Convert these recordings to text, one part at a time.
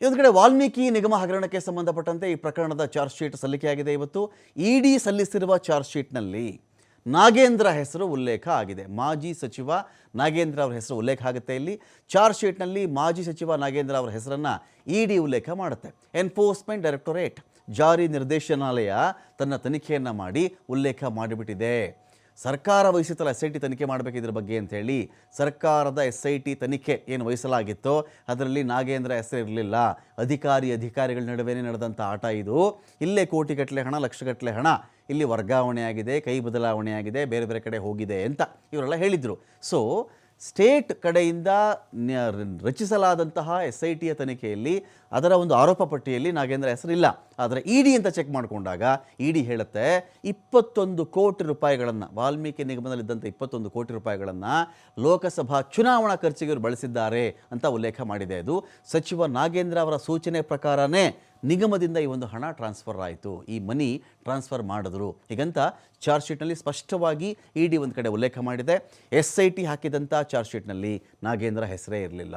ಇನ್ನೊಂದು ಕಡೆ ವಾಲ್ಮೀಕಿ ನಿಗಮ ಹಗರಣಕ್ಕೆ ಸಂಬಂಧಪಟ್ಟಂತೆ ಈ ಪ್ರಕರಣದ ಚಾರ್ಜ್ ಶೀಟ್ ಸಲ್ಲಿಕೆಯಾಗಿದೆ ಇವತ್ತು. ಇಡಿ ಸಲ್ಲಿಸಿರುವ ಚಾರ್ಜ್ ಶೀಟ್ನಲ್ಲಿ ನಾಗೇಂದ್ರ ಹೆಸರು ಉಲ್ಲೇಖ ಆಗಿದೆ. ಮಾಜಿ ಸಚಿವ ನಾಗೇಂದ್ರ ಅವರ ಹೆಸರು ಉಲ್ಲೇಖ ಆಗುತ್ತೆ ಇಲ್ಲಿ. ಚಾರ್ಜ್ ಶೀಟ್ನಲ್ಲಿ ಮಾಜಿ ಸಚಿವ ನಾಗೇಂದ್ರ ಅವರ ಹೆಸರನ್ನು ಇಡಿ ಉಲ್ಲೇಖ ಮಾಡುತ್ತೆ. ಎನ್ಫೋರ್ಸ್ಮೆಂಟ್ ಡೈರೆಕ್ಟೊರೇಟ್ ಜಾರಿ ನಿರ್ದೇಶನಾಲಯ ತನ್ನ ತನಿಖೆಯನ್ನು ಮಾಡಿ ಉಲ್ಲೇಖ ಮಾಡಿಬಿಟ್ಟಿದೆ. ಸರ್ಕಾರ ವಹಿಸಿತ್ತಲ್ಲ ಎಸ್ ಐ ಟಿ ತನಿಖೆ ಮಾಡಬೇಕು ಇದ್ರ ಬಗ್ಗೆ ಅಂತ ಹೇಳಿ ಸರ್ಕಾರದ ಎಸ್ ಐ ಟಿ ತನಿಖೆ ಏನು ವಹಿಸಲಾಗಿತ್ತೋ ಅದರಲ್ಲಿ ನಾಗೇಂದ್ರ ಹೆಸರು ಇರಲಿಲ್ಲ. ಅಧಿಕಾರಿ ಅಧಿಕಾರಿಗಳ ನಡುವೆನೇ ನಡೆದಂಥ ಆಟ ಇದು. ಇಲ್ಲೇ ಕೋಟಿಗಟ್ಟಲೆ ಹಣ, ಲಕ್ಷಗಟ್ಟಲೆ ಹಣ ಇಲ್ಲಿ ವರ್ಗಾವಣೆಯಾಗಿದೆ, ಕೈ ಬದಲಾವಣೆಯಾಗಿದೆ, ಬೇರೆ ಬೇರೆ ಕಡೆ ಹೋಗಿದೆ ಅಂತ ಇವರೆಲ್ಲ ಹೇಳಿದರು. ಸೊ ಸ್ಟೇಟ್ ಕಡೆಯಿಂದ ರಚಿಸಲಾದಂತಹ ಎಸ್ ಐ ಟಿಯ ತನಿಖೆಯಲ್ಲಿ ಅದರ ಒಂದು ಆರೋಪ ಪಟ್ಟಿಯಲ್ಲಿ ನಾಗೇಂದ್ರ ಹೆಸರಿಲ್ಲ. ಆದರೆ ಇ ಡಿ ಅಂತ ಚೆಕ್ ಮಾಡಿಕೊಂಡಾಗ ಇ ಡಿ ಹೇಳುತ್ತೆ, ಇಪ್ಪತ್ತೊಂದು ಕೋಟಿ ರೂಪಾಯಿಗಳನ್ನು, ವಾಲ್ಮೀಕಿ ನಿಗಮದಲ್ಲಿದ್ದಂಥ ಇಪ್ಪತ್ತೊಂದು ಕೋಟಿ ರೂಪಾಯಿಗಳನ್ನು ಲೋಕಸಭಾ ಚುನಾವಣಾ ಖರ್ಚಿಗೆ ಬಳಸಿದ್ದಾರೆ ಅಂತ ಉಲ್ಲೇಖ ಮಾಡಿದೆ ಅದು ಸಚಿವ ನಾಗೇಂದ್ರ ಅವರ ಸೂಚನೆ ಪ್ರಕಾರನೇ ನಿಗಮದಿಂದ ಈ ಒಂದು ಹಣ ಟ್ರಾನ್ಸ್ಫರ್ ಆಯಿತು. ಈ ಮನಿ ಟ್ರಾನ್ಸ್ಫರ್ ಮಾಡಿದ್ರು. ಹೀಗಂತ ಚಾರ್ಜ್ ಶೀಟ್ನಲ್ಲಿ ಸ್ಪಷ್ಟವಾಗಿ ಇ ಡಿ ಒಂದು ಕಡೆ ಉಲ್ಲೇಖ ಮಾಡಿದೆ. ಎಸ್ ಐ ಟಿ ಹಾಕಿದಂಥ ಚಾರ್ಜ್ ಶೀಟ್ನಲ್ಲಿ ನಾಗೇಂದ್ರ ಹೆಸರೇ ಇರಲಿಲ್ಲ.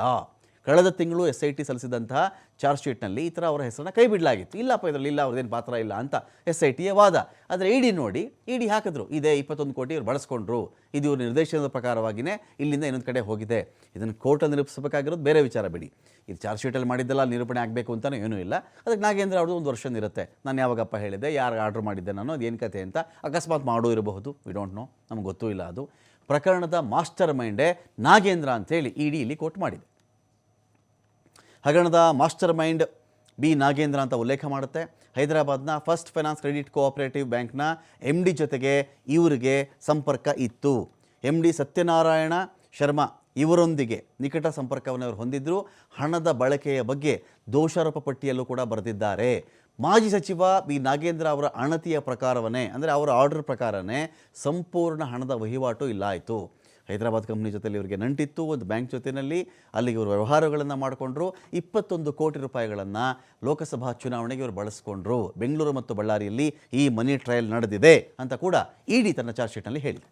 ಕಳೆದ ತಿಂಗಳು ಎಸ್ ಐ ಟಿ ಸಲ್ಲಿಸಿದಂತಹ ಚಾರ್ಜ್ ಶೀಟ್ನಲ್ಲಿ ಈ ಥರ ಅವರ ಹೆಸರನ್ನ ಕೈ ಬಿಡಲಾಗಿತ್ತು. ಇಲ್ಲಪ್ಪ ಇದರಲ್ಲಿ ಇಲ್ಲ ಅವ್ರದ್ದೇನು ಪಾತ್ರ ಇಲ್ಲ ಅಂತ ಎಸ್ ಐ ಟಿಯ ವಾದ. ಆದರೆ ಇ ಡಿ ನೋಡಿ ಇ ಡಿ ಹಾಕಿದ್ರು. ಇದೇ ಇಪ್ಪತ್ತೊಂದು ಕೋಟಿ ಇವ್ರು ಬಳಸ್ಕೊಂಡ್ರು. ಇದು ಇವ್ರ ನಿರ್ದೇಶನದ ಪ್ರಕಾರವಾಗಿಯೇ ಇಲ್ಲಿಂದ ಇನ್ನೊಂದು ಕಡೆ ಹೋಗಿದೆ. ಇದನ್ನು ಕೋರ್ಟಲ್ಲಿ ನಿರೂಪಿಸಬೇಕಾಗಿರೋದು ಬೇರೆ ವಿಚಾರ ಬಿಡಿ. ಇದು ಚಾರ್ಜ್ ಶೀಟಲ್ಲಿ ಮಾಡಿದ್ದೆಲ್ಲ ನಿರೂಪಣೆ ಆಗಬೇಕು ಅಂತಲೂ ಏನೂ ಇಲ್ಲ. ಅದಕ್ಕೆ ನಾಗೇಂದ್ರ ಅವ್ರದ್ದು ಒಂದು ವರ್ಷ ಇರುತ್ತೆ. ನಾನು ಯಾವಾಗಪ್ಪ ಹೇಳಿದೆ ಯಾರು ಆರ್ಡ್ರ್ ಮಾಡಿದ್ದೆ ನಾನು ಅದು ಏನು ಕತೆ ಅಂತ ಅಕಸ್ಮಾತ್ ಮಾಡೋ ಇರಬಹುದು. ವಿ ಡೋಂಟ್ ನೋ ನಮ್ಗೆ ಗೊತ್ತೂ ಇಲ್ಲ ಅದು. ಪ್ರಕರಣದ ಮಾಸ್ಟರ್ ಮೈಂಡೇ ನಾಗೇಂದ್ರ ಅಂತೇಳಿ ಇ ಡಿ ಇಲ್ಲಿ ಕೋರ್ಟ್ ಮಾಡಿದೆ. ಹಗರಣದ ಮಾಸ್ಟರ್ ಮೈಂಡ್ ಬಿ ನಾಗೇಂದ್ರ ಅಂತ ಉಲ್ಲೇಖ ಮಾಡುತ್ತೆ. ಹೈದರಾಬಾದ್ನ ಫಸ್ಟ್ ಫೈನಾನ್ಸ್ ಕ್ರೆಡಿಟ್ ಕೋಆಪರೇಟಿವ್ ಬ್ಯಾಂಕ್ನ ಎಂ ಡಿ ಜೊತೆಗೆ ಇವರಿಗೆ ಸಂಪರ್ಕ ಇತ್ತು. ಎಂ ಡಿ ಸತ್ಯನಾರಾಯಣ ಶರ್ಮಾ ಇವರೊಂದಿಗೆ ನಿಕಟ ಸಂಪರ್ಕವನ್ನು ಅವರು ಹೊಂದಿದ್ದರು ಹಣದ ಬಳಕೆಯ ಬಗ್ಗೆ ದೋಷಾರೋಪ ಪಟ್ಟಿಯಲ್ಲೂ ಕೂಡ ಬರೆದಿದ್ದಾರೆ. ಮಾಜಿ ಸಚಿವ ಬಿ ನಾಗೇಂದ್ರ ಅವರ ಅಣತಿಯ ಪ್ರಕಾರವನ್ನೇ, ಅಂದರೆ ಅವರ ಆರ್ಡರ್ ಪ್ರಕಾರನೇ ಸಂಪೂರ್ಣ ಹಣದ ವಹಿವಾಟು ಇಲ್ಲ ಆಯಿತು ಹೈದರಾಬಾದ್ ಕಂಪ್ನಿ ಜೊತೆಲಿ ಇವರಿಗೆ ನಂಟಿತ್ತು. ಒಂದು ಬ್ಯಾಂಕ್ ಜೊತೆಯಲ್ಲಿ ಅಲ್ಲಿಗೆ ಇವರು ವ್ಯವಹಾರಗಳನ್ನು ಮಾಡಿಕೊಂಡ್ರು. ಇಪ್ಪತ್ತೊಂದು ಕೋಟಿ ರೂಪಾಯಿಗಳನ್ನು ಲೋಕಸಭಾ ಚುನಾವಣೆಗೆ ಇವರು ಬಳಸ್ಕೊಂಡ್ರು. ಬೆಂಗಳೂರು ಮತ್ತು ಬಳ್ಳಾರಿಯಲ್ಲಿ ಈ ಮನಿ ಟ್ರಯಲ್ ನಡೆದಿದೆ ಅಂತ ಕೂಡ ಇಡಿ ತನ್ನ ಚಾರ್ಜ್ ಶೀಟ್ನಲ್ಲಿ ಹೇಳಿದೆ.